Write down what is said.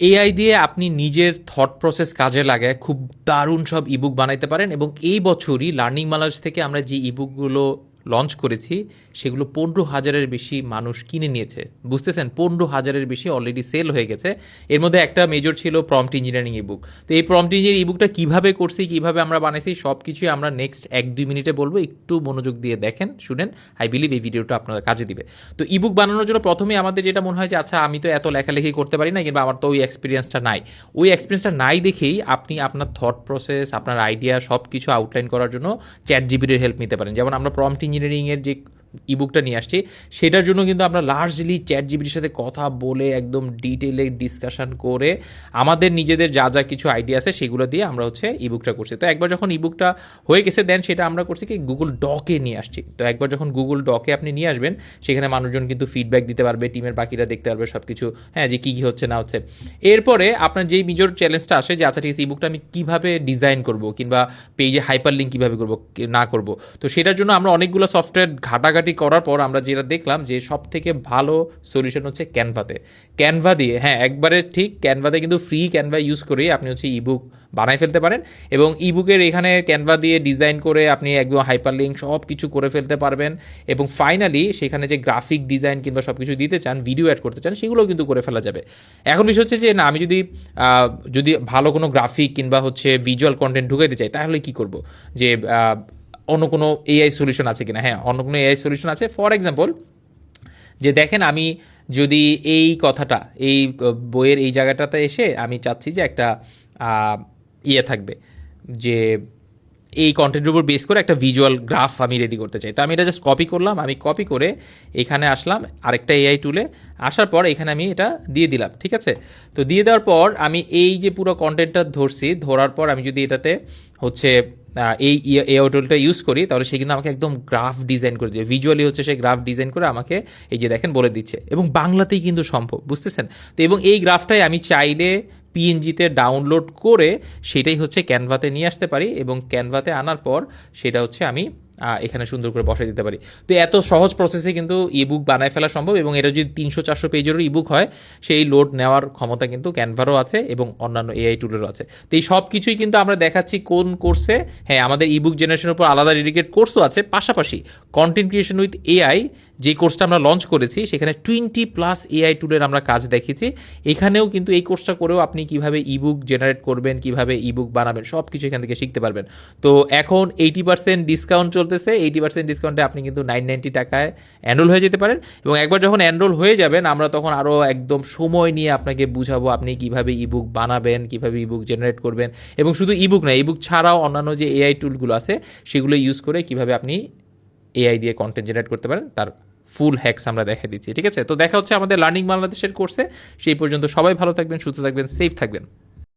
AI দিয়ে আপনি নিজের থট প্রসেস কাজে লাগায় খুব দারুণ সব ইবুক বানাইতে পারেন এবং এই বছরই লার্নিং মালাজ থেকে আমরা যে ইবুকগুলো লঞ্চ করেছি, সেগুলো পনেরো হাজারের বেশি মানুষ কিনে নিয়েছে। বুঝতেছেন? পনেরো হাজারের বেশি অলরেডি সেল হয়ে গেছে। এর মধ্যে একটা মেজর ছিল প্রম্পট ইঞ্জিনিয়ারিং ইবুক তো এই প্রম্পট ইঞ্জিনিয়ারিং ইবুকটা কীভাবে করছি, কীভাবে আমরা বানাইছি সব কিছুই আমরা নেক্সট এক দুই মিনিটে বলব। একটু মনোযোগ দিয়ে দেখেন, শুনেন। আই বিলিভ এই ভিডিওটা আপনাদের কাজে দিবে। তো ইবুক বানানোর জন্য প্রথমে আমাদের যেটা মনে হয় যে আচ্ছা আমি তো এত লেখালেখি করতে পারি না, কিংবা আমার তো ওই এক্সপিরিয়েন্সটা নাই। ওই এক্সপিরিয়েন্সটা নাই দেখেই আপনি আপনার থট প্রসেস আপনার আইডিয়া সব কিছু আউটলাইন করার জন্য চ্যাট জিবির হেল্প নিতে পারেন। যেমন আমরা প্রম্পট ইঞ্জিনিয়ারিংয়ের যে ইবুকটা নিয়ে আসছি। সেটার জন্য কিন্তু আমরা লার্জলি চ্যাট জিবির সাথে কথা বলে একদম ডিটেলে ডিসকাশন করে আমাদের নিজেদের যা যা কিছু আইডিয়া আছে সেগুলো দিয়ে আমরা হচ্ছে ইবুকটা করছি। তো একবার যখন ইবুকটা হয়ে গেছে দেন সেটা আমরা করছি কি গুগল ডকে নিয়ে আসছি। তো একবার যখন গুগল ডকে আপনি নিয়ে আসবেন, সেখানে মানুষজন কিন্তু ফিডব্যাক দিতে পারবে টিমের বাকিরা দেখতে পারবে সব কিছু হ্যাঁ যে কী কী হচ্ছে, না হচ্ছে। এরপরে আপনার যেই মেজর চ্যালেঞ্জটা আসে যে আচ্ছা ঠিক আছে ইবুকটা আমি কীভাবে ডিজাইন করব? কিংবা পেজে হাইপার লিঙ্ক কীভাবে করব, না করব? তো সেটার জন্য আমরা অনেকগুলো সফটওয়্যার ঘাটাঘাটি করার পর আমরা যেটা দেখলাম যে সব থেকে ভালো সলিউশন হচ্ছে ক্যানভাতে ক্যানভা দিয়ে হ্যাঁ একবারে ঠিক ক্যানভাতে কিন্তু ফ্রি ক্যানভা ইউজ করেই আপনি হচ্ছে ইবুক বানাই ফেলতে পারেন এবং ইবুকের এখানে ক্যানভা দিয়ে ডিজাইন করে আপনি একদম হাইপার লিঙ্ক সব কিছু করে ফেলতে পারবেন এবং ফাইনালি সেখানে যে গ্রাফিক ডিজাইন কিংবা সব কিছু দিতে চান ভিডিও অ্যাড করতে চান, সেগুলোও কিন্তু করে ফেলা যাবে। এখন বিষয় হচ্ছে যে না, আমি যদি যদি ভালো কোনো গ্রাফিক কিংবা হচ্ছে ভিজুয়াল কন্টেন্ট ঢুকাইতে চাই, তাহলে কি করব? যে অন্য কোনো এআই সলিউশন আছে কিনা? হ্যাঁ অন্য কোনো এআই সলিউশন আছে। ফর এক্সাম্পল যে দেখেন আমি যদি এই কথাটা, এই বইয়ের এই জায়গাটাতে এসে আমি চাচ্ছি যে একটা ইয়ে থাকবে, যে এই কন্টেন্টের উপর বেস করে একটা ভিজুয়াল গ্রাফ আমি রেডি করতে চাই। তো আমি এটা জাস্ট কপি করলাম, আমি কপি করে এখানে আসলাম আরেকটা এআই টুলে আসার পর এখানে আমি এটা দিয়ে দিলাম, ঠিক আছে? তো দিয়ে দেওয়ার পর আমি এই যে পুরো কন্টেন্টটা ধরছি, ধরার পর আমি যদি এটাতে হচ্ছে এই এআই টুলটা ইউজ করি, তাহলে সে কিন্তু আমাকে একদম গ্রাফ ডিজাইন করে দিবে। ভিজুয়ালি হচ্ছে সে গ্রাফ ডিজাইন করে আমাকে এই যে দেখেন বলে দিচ্ছে। এবং বাংলাতেই কিন্তু সম্ভব, বুঝতেছেন? তো এবং এই গ্রাফটাই আমি চাইলে পিএনজিতে ডাউনলোড করে সেটাই হচ্ছে ক্যানভাতে নিয়ে আসতে পারি এবং ক্যানভাতে আনার পর সেটা হচ্ছে আমি এখানে সুন্দর করে বসাই দিতে পারি। তো এত সহজ প্রসেসে কিন্তু ইবুক বানায় ফেলা সম্ভব এবং এটা যদি তিনশো, চারশো পেজেরও ইবুক হয়, সেই লোড নেওয়ার ক্ষমতা কিন্তু ক্যানভারও আছে এবং অন্যান্য এআই টুলেরও আছে। তো এই সব কিছুই কিন্তু আমরা দেখাচ্ছি কোন কোর্সে হ্যাঁ আমাদের ইবুক জেনারেশনের উপর আলাদা ডেডিকেট কোর্সও আছে। পাশাপাশি কন্টেন্ট ক্রিয়েশন উইথ এআই যে কোর্সটা আমরা লঞ্চ করেছি, সেখানে টোয়েন্টি প্লাস এআই টুলের আমরা কাজ দেখেছি। এখানেও কিন্তু এই কোর্সটা করেও আপনি কীভাবে ইবুক জেনারেট করবেন, কীভাবে ইবুক বানাবেন সব কিছু এখান থেকে শিখতে পারবেন। তো এখন এইটি পার্সেন্ট ডিসকাউন্ট চলতেছে এইটি পার্সেন্ট ডিসকাউন্টে আপনি কিন্তু নাইন নাইনটি টাকায় এনরোল হয়ে যেতে পারেন। এবং একবার যখন এনরোল হয়ে যাবেন, আমরা তখন আরও একদম সময় নিয়ে আপনাকে বুঝাবো আপনি কীভাবে ইবুক বানাবেন, কীভাবে ইবুক জেনারেট করবেন। এবং শুধু ইবুক না ইবুক ছাড়াও অন্যান্য যে এআই টুলগুলো আছে, সেগুলো ইউজ করে কীভাবে আপনি এআই দিয়ে কন্টেন্ট জেনারেট করতে পারেন, তার ফুল হ্যাক্স আমরা দেখা দিচ্ছি, ঠিক আছে? তো দেখা হচ্ছে আমাদের লার্নিং বাংলাদেশের কোর্সে সেই পর্যন্ত সবাই ভালো থাকবেন, সুস্থ থাকবেন সেফ থাকবেন।